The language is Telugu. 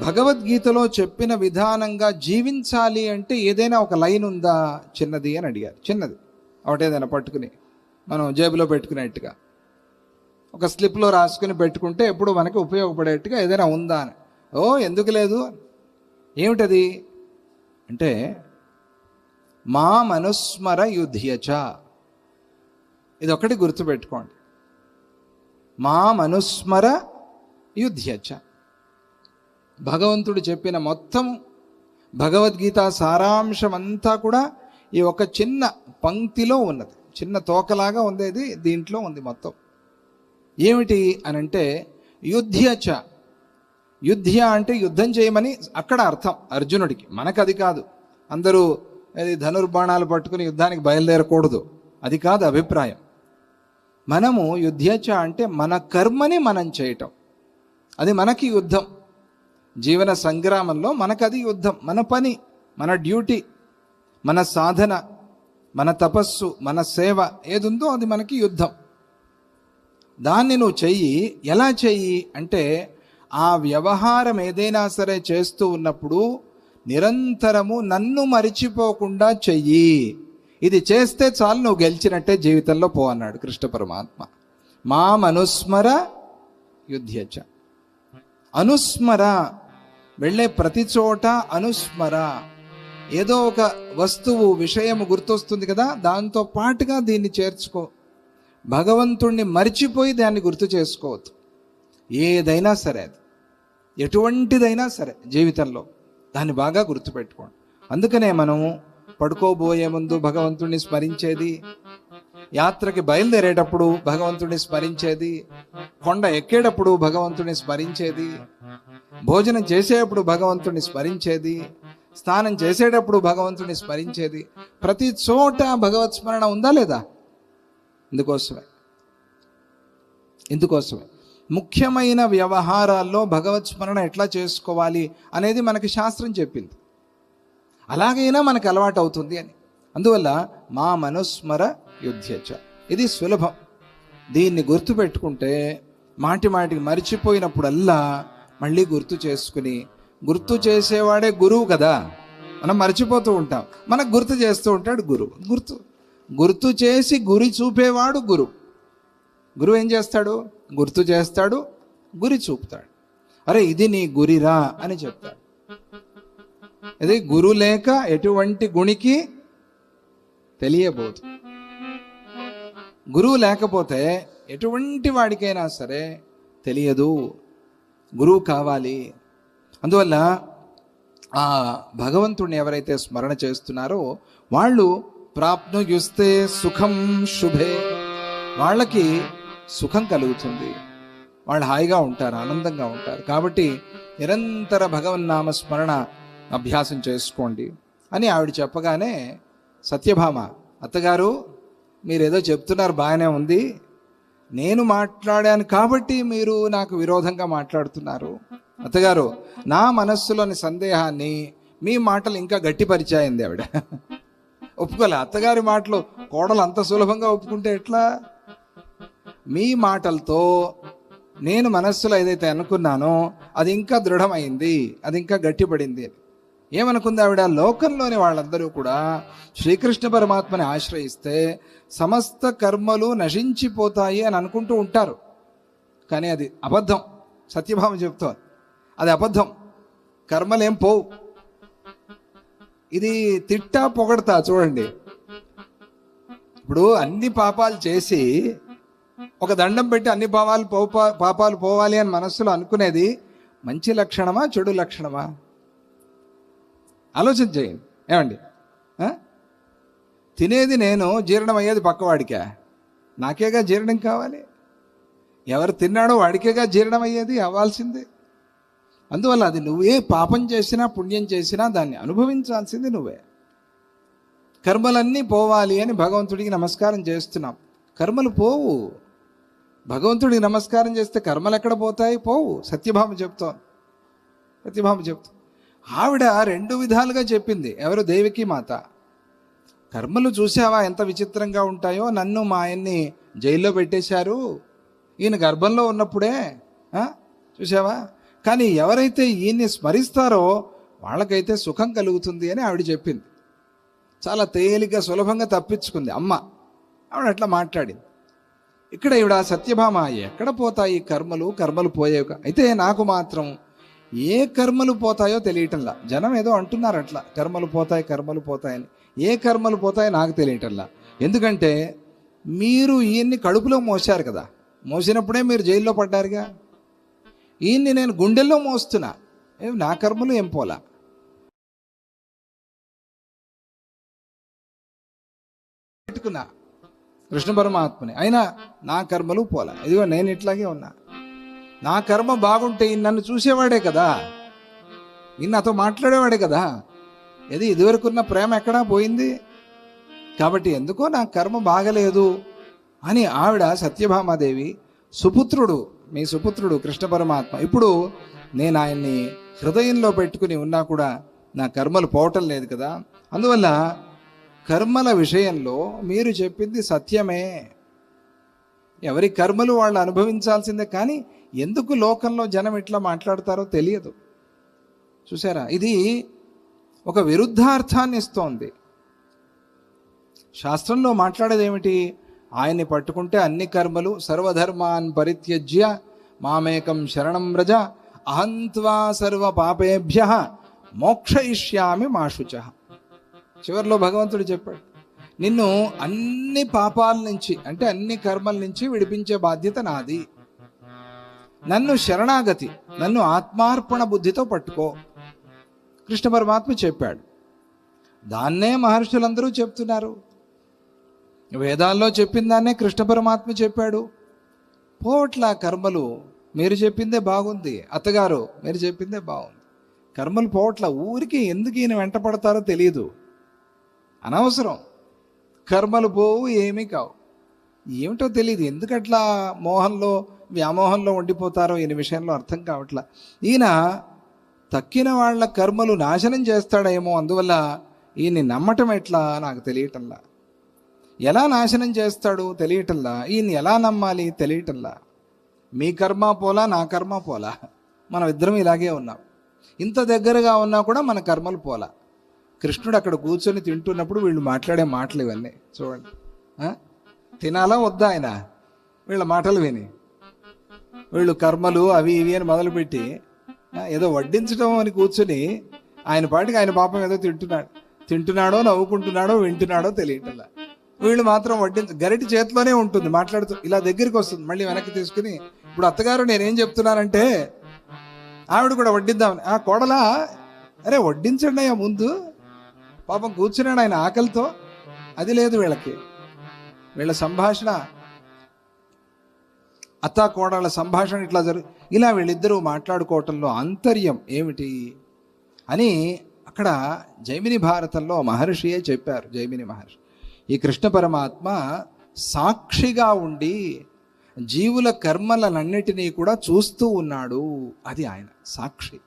భగవద్గీతలో చెప్పిన విధానంగా జీవించాలి అంటే ఏదైనా ఒక లైన్ ఉందా? చిన్నది అని అడిగారు. చిన్నది. ఒకటేదైనా పట్టుకుని మనం జేబులో పెట్టుకునేట్టుగా. ఒక స్లిప్లో రాసుకుని పెట్టుకుంటే ఎప్పుడు మనకి ఉపయోగపడేట్టుగా ఏదైనా ఉందా అని. ఓ ఎందుకు లేదు? ఏమిటది? అంటే మా మనుస్మర యుధ్యచ. ఇది ఒకటి గుర్తుపెట్టుకోండి. మా మనుస్మర యుధ్యచ. భగవంతుడు చెప్పిన మొత్తం భగవద్గీత సారాంశం అంతా కూడా ఈ ఒక చిన్న పంక్తిలో ఉన్నది. చిన్న తోకలాగా ఉండేది దీంట్లో ఉంది మొత్తం. ఏమిటి అని అంటే యుద్ధ్యచ యుద్ధ్య అంటే యుద్ధం చేయమని అక్కడ అర్థం అర్జునుడికి. మనకు అది కాదు. అందరూ ధనుర్బాణాలు పట్టుకుని యుద్ధానికి బయలుదేరకూడదు. అది కాదు అభిప్రాయం. మనము యుద్ధ్యచ అంటే మన కర్మని మనం చేయటం. అది మనకి యుద్ధం. జీవన సంగ్రామంలో మనకది యుద్ధం మన పని మన డ్యూటీ మన సాధన మన తపస్సు మన సేవ ఏదుందో అది మనకి యుద్ధం. దాన్ని నువ్వు చెయ్యి. ఎలా చెయ్యి? అంటే ఆ వ్యవహారం ఏదైనా సరే చేస్తూ ఉన్నప్పుడు నిరంతరము నన్ను మరిచిపోకుండా చెయ్యి. ఇది చేస్తే చాలు నువ్వు గెలిచినట్టే జీవితంలో పో అన్నాడు కృష్ణ పరమాత్మ. మా మనుస్మర అనుస్మర వెళ్ళే ప్రతి చోట అనుస్మర. ఏదో ఒక వస్తువు విషయము గుర్తొస్తుంది కదా దాంతో పాటుగా దీన్ని చేర్చుకో. భగవంతుణ్ణి మరిచిపోయి దాన్ని గుర్తు చేసుకోవద్దు. ఏదైనా సరే అది. ఎటువంటిదైనా సరే జీవితంలో దాన్ని బాగా గుర్తుపెట్టుకోండి. అందుకనే మనము పడుకోబోయే ముందు భగవంతుణ్ణి స్మరించేది యాత్రకి బయలుదేరేటప్పుడు భగవంతుడిని స్మరించేది కొండ ఎక్కేటప్పుడు భగవంతుడిని స్మరించేది భోజనం చేసేటప్పుడు భగవంతుని స్మరించేది స్నానం చేసేటప్పుడు భగవంతుని స్మరించేది. ప్రతి చోట భగవత్ స్మరణ ఉందా లేదా? ఇందుకోసమే. ఇందుకోసమే. ముఖ్యమైన వ్యవహారాల్లో భగవత్ స్మరణ ఎట్లా చేసుకోవాలి అనేది మనకి శాస్త్రం చెప్పింది. అలాగైనా మనకు అలవాటు అవుతుంది అని. అందువల్ల మా మనుస్మర యుద్ధచ ఇది సులభం. దీన్ని గుర్తుపెట్టుకుంటే మాటి మాటికి మర్చిపోయినప్పుడల్లా మళ్ళీ గుర్తు చేసుకుని గుర్తు చేసేవాడే గురువు కదా. మనం మర్చిపోతూ ఉంటాం. మనకు గుర్తు చేస్తూ ఉంటాడు గురువు. గుర్తు. గుర్తు చేసి గురి చూపేవాడు గురువు. గురువు ఏం చేస్తాడు? గుర్తు చేస్తాడు గురి చూపుతాడు. అరే ఇది నీ గురిరా అని చెప్తాడు. ఇది గురు లేక ఎటువంటి గుణికి తెలియబోదు. గురువు లేకపోతే ఎటువంటి వాడికైనా సరే తెలియదు. గురువు కావాలి. అందువల్ల ఆ భగవంతుడిని ఎవరైతే స్మరణ చేస్తున్నారో వాళ్ళు ప్రాప్నుయుస్తే సుఖం శుభే. వాళ్ళకి సుఖం కలుగుతుంది. వాళ్ళు హాయిగా ఉంటారు ఆనందంగా ఉంటారు. కాబట్టి నిరంతర భగవన్నామ స్మరణ అభ్యాసం చేసుకోండి అని ఆవిడ చెప్పగానే సత్యభామ అత్తగారు మీరు ఏదో చెప్తున్నారు బాగానే ఉంది. నేను మాట్లాడాను కాబట్టి మీరు నాకు విరోధంగా మాట్లాడుతున్నారు. అత్తగారు నా మనస్సులోని సందేహాన్ని మీ మాటలు ఇంకా గట్టిపరిచాయింది ఆవిడ. ఒప్పుకోలే. అత్తగారి మాటలు కోడలు అంత సులభంగా ఒప్పుకుంటే ఎట్లా? మీ మాటలతో నేను మనస్సులో ఏదైతే అనుకున్నానో అది ఇంకా దృఢమైంది అది ఇంకా గట్టిపడింది అని. ఏమనుకుంది ఆవిడ? లోకంలోని వాళ్ళందరూ కూడా శ్రీకృష్ణ పరమాత్మని ఆశ్రయిస్తే సమస్త కర్మలు నశించిపోతాయి అని అనుకుంటూ ఉంటారు. కానీ అది అబద్ధం. సత్యభామ చెప్తారు అది అబద్ధం. కర్మలేం పోవు. ఇది తిట్టా పొగడతా చూడండి. ఇప్పుడు అన్ని పాపాలు చేసి ఒక దండం పెట్టి అన్ని పాపాలు పాపాలు పోవాలి అని మనస్సులో అనుకునేది మంచి లక్షణమా చెడు లక్షణమా? ఆలోచన చేయండి. ఏమండి? తినేది నేను జీర్ణం అయ్యేది పక్కవాడికా? నాకేగా జీర్ణం కావాలి? ఎవరు తిన్నాడో వాడికేగా జీర్ణం అయ్యేది అవ్వాల్సిందే. అందువల్ల అది నువ్వే పాపం చేసినా పుణ్యం చేసినా దాన్ని అనుభవించాల్సింది నువ్వే. కర్మలన్నీ పోవాలి అని భగవంతుడికి నమస్కారం చేస్తున్నాం. కర్మలు పోవు. భగవంతుడికి నమస్కారం చేస్తే కర్మలు ఎక్కడ పోతాయి? పోవు. సత్యభామ చెప్తోంది. సత్యభామ చెప్తాం ఆవిడ రెండు విధాలుగా చెప్పింది. ఎవరు? దేవికి మాత. కర్మలు చూసావా ఎంత విచిత్రంగా ఉంటాయో నన్ను మా ఆయన్ని జైల్లో పెట్టేశారు. ఈయన గర్భంలో ఉన్నప్పుడే చూసావా కానీ ఎవరైతే ఈయన్ని స్మరిస్తారో వాళ్ళకైతే సుఖం కలుగుతుంది అని ఆవిడ చెప్పింది. చాలా తేలిక సులభంగా తప్పించుకుంది అమ్మ. ఆవిడ అట్లా మాట్లాడింది. ఇక్కడ ఈవిడ సత్యభామ ఎక్కడ పోతాయి కర్మలు? కర్మలు పోయేవి అయితే నాకు మాత్రం ఏ కర్మలు పోతాయో తెలియటంలా. జనం ఏదో అంటున్నారు అట్లా కర్మలు పోతాయి కర్మలు పోతాయని. ఏ కర్మలు పోతాయో నాకు తెలియటంలా. ఎందుకంటే మీరు ఈయన్ని కడుపులో మోసారు కదా. మోసినప్పుడే మీరు జైల్లో పడ్డారుగా. ఈయన్ని నేను గుండెల్లో మోస్తున్నా. నా కర్మలు ఏం పోలా? పెట్టుకున్నా. కృష్ణ పరమాత్మని. అయినా నా కర్మలు పోలా. ఇదిగో నేను ఇట్లాగే ఉన్నా. నా కర్మ బాగుంటే నన్ను చూసేవాడే కదా. నిన్న నాతో మాట్లాడేవాడే కదా. ఇది ఇదివరకున్న ప్రేమ ఎక్కడా పోయింది? కాబట్టి ఎందుకో నా కర్మ బాగలేదు అని ఆవిడ సత్యభామాదేవి సుపుత్రుడు మీ సుపుత్రుడు కృష్ణ పరమాత్మ ఇప్పుడు నేను ఆయన్ని హృదయంలో పెట్టుకుని ఉన్నా కూడా నా కర్మలు పోవటం లేదు కదా. అందువల్ల కర్మల విషయంలో మీరు చెప్పింది సత్యమే. ఎవరి కర్మలు వాళ్ళు అనుభవించాల్సిందే కానీ ఎందుకు లోకంలో జనం ఇట్లా మాట్లాడతారో తెలియదు. చూసారా? ఇది ఒక విరుద్ధార్థాన్ని ఇస్తోంది. శాస్త్రంలో మాట్లాడేది ఏమిటి ఆయన్ని పట్టుకుంటే అన్ని కర్మలు సర్వధర్మాన్ పరిత్యజ్య మామేకం శరణం వ్రజ అహంత్వా సర్వ పాపేభ్య మోక్షయిష్యామి మాషుచ చివరిలో భగవంతుడు చెప్పాడు నిన్ను అన్ని పాపాల నుంచి అంటే అన్ని కర్మల నుంచి విడిపించే బాధ్యత నాది. నన్ను శరణాగతి నన్ను ఆత్మార్పణ బుద్ధితో పట్టుకో. కృష్ణ పరమాత్మ చెప్పాడు. దాన్నే మహర్షులందరూ చెప్తున్నారు. వేదాల్లో చెప్పిన దాన్నే కృష్ణ పరమాత్మ చెప్పాడు. పోట్ల కర్మలు మీరు చెప్పిందే బాగుంది. అత్తగారు మీరు చెప్పిందే బాగుంది. కర్మలు పోవట్ల ఊరికి ఎందుకు ఈయన వెంట పడతారో తెలియదు అనవసరం. కర్మలు పోవు ఏమీ కావు. ఏమిటో తెలియదు ఎందుకట్లా మోహంలో వ్యామోహంలో ఉండిపోతారో ఈయన విషయంలో అర్థం కావట్లా. ఈయన తక్కిన వాళ్ళ కర్మలు నాశనం చేస్తాడేమో అందువల్ల ఈయన్ని నమ్మటం ఎట్లా? నాకు తెలియటంలా. ఎలా నాశనం చేస్తాడు తెలియటంలా? ఈయన్ని ఎలా నమ్మాలి తెలియటంలా? మీ కర్మ పోలా నా కర్మ పోలా? మనం ఇద్దరం ఇలాగే ఉన్నాం. ఇంత దగ్గరగా ఉన్నా కూడా మన కర్మలు పోలా. కృష్ణుడు అక్కడ కూర్చొని తింటున్నప్పుడు వీళ్ళు మాట్లాడే మాటలు ఇవన్నీ. చూడండి. తినాలా వద్దా ఆయన? వీళ్ళ మాటలు విని. వీళ్ళు కర్మలు అవి ఇవి అని మొదలుపెట్టి ఏదో వడ్డించడం అని కూర్చొని ఆయన పాటికి ఆయన పాపం ఏదో తింటున్నాడు. తింటున్నాడో నవ్వుకుంటున్నాడో వింటున్నాడో తెలియటంలా. వీళ్ళు మాత్రం వడ్డించ గరిటి చేతిలోనే ఉంటుంది మాట్లాడుతూ ఇలా దగ్గరికి వస్తుంది మళ్ళీ వెనక్కి తీసుకుని ఇప్పుడు అత్తగారు నేనేం చెప్తున్నానంటే ఆవిడ కూడా వడ్డిద్దామని ఆ కోడలా అరే వడ్డించండి అయ్యా ముందు పాపం కూర్చున్నాడు ఆయన ఆకలితో. అది లేదు వీళ్ళకి. వీళ్ళ సంభాషణ అత్త కోడళ్ళ సంభాషణ ఇట్లా జరుగు ఇలా వీళ్ళిద్దరూ మాట్లాడుకోవటంలో ఆంతర్యం ఏమిటి అని అక్కడ జైమిని భారతంలో మహర్షియే చెప్పారు జైమిని మహర్షి. ఈ కృష్ణ పరమాత్మ సాక్షిగా ఉండి జీవుల కర్మలన్నిటినీ కూడా చూస్తూ ఉన్నాడు. అది ఆయన సాక్షి.